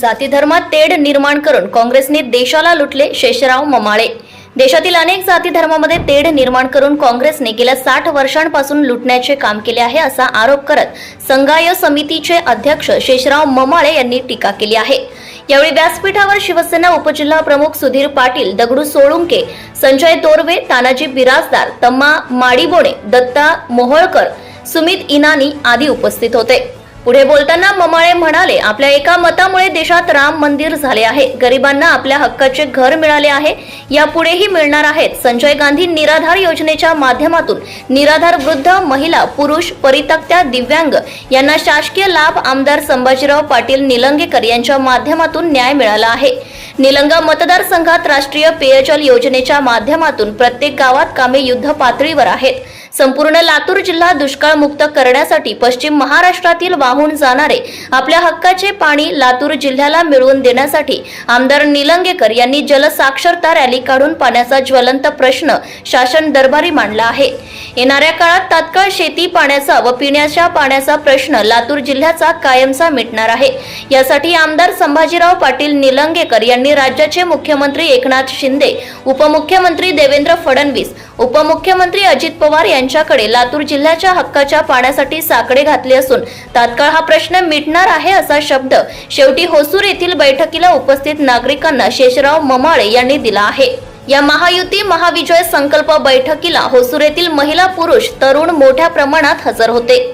जाती धर्मात तेढ निर्माण करून काँग्रेसने देशाला लुटले शेषराव ममाळे. देशातील अनेक जाती धर्मामध्ये तेढ निर्माण करून काँग्रेसने गेल्या साठ वर्षांपासून लुटण्याचे काम केले आहे असा आरोप करत संघाय समितीचे अध्यक्ष शेषराव ममाळे यांनी टीका केली आहे. यावेळी व्यासपीठावर शिवसेना उपजिल्हा प्रमुख सुधीर पाटील दगडू सोळुंके संजय तोरवे तानाजी बिराजदार तम्मा माडीबोणे दत्ता मोहोळकर सुमित इनानी आदी उपस्थित होते. पुढे बोलताना ममाळे म्हणाले आपल्या एका मतामुळे देशात राम मंदिर झाले आहे. गरिबांना आपल्या हक्काचे घर मिळाले आहे. यापुढेही मिळणार आहेत. संजय गांधी निराधार योजनेच्या माध्यमातून निराधार वृद्ध महिला पुरुष परितक्त्या दिव्यांग यांना शासकीय लाभ आमदार संभाजीराव पाटील निलंगेकर यांच्या माध्यमातून न्याय मिळाला आहे. निलंगा मतदारसंघात राष्ट्रीय पेयजल योजनेच्या माध्यमातून प्रत्येक गावात कामे युद्ध पातळीवर आहेत. संपूर्ण लातूर जिल्हा दुष्काळमुक्त करण्यासाठी पश्चिम महाराष्ट्रातील वाहून जाणारे आपल्या हक्काचे पाणी लातूर जिल्ह्याला मिळवून देण्यासाठी आमदार निलंगेकर यांनी जलसाक्षरता रॅली काढून पाण्याचा ज्वलंत प्रश्न शासन दरबारी मांडला आहे. येणाऱ्या काळात तात्काळ शेती पाण्याचा व पिण्याच्या पाण्याचा प्रश्न लातूर जिल्ह्याचा कायमचा मिटणार आहे. यासाठी आमदार संभाजीराव पाटील निलंगेकर यांनी राज्याचे मुख्यमंत्री एकनाथ शिंदे उपमुख्यमंत्री देवेंद्र फडणवीस उपमुख्यमंत्री अजित पवार यांच्याकडे लातूर जिल्ह्याच्या हक्काच्या पाण्यासाठी साकडे घातले असून तात्काळ हा प्रश्न मिटणार आहे असा शब्द शेवटी होसूर येथील बैठकीला उपस्थित नागरिकांना शेषराव ममाळे यांनी दिला आहे. या महायुती महाविजय संकल्प बैठकीला होसुरेतील येथील महिला पुरुष तरुण मोठ्या प्रमाणात हजर होते.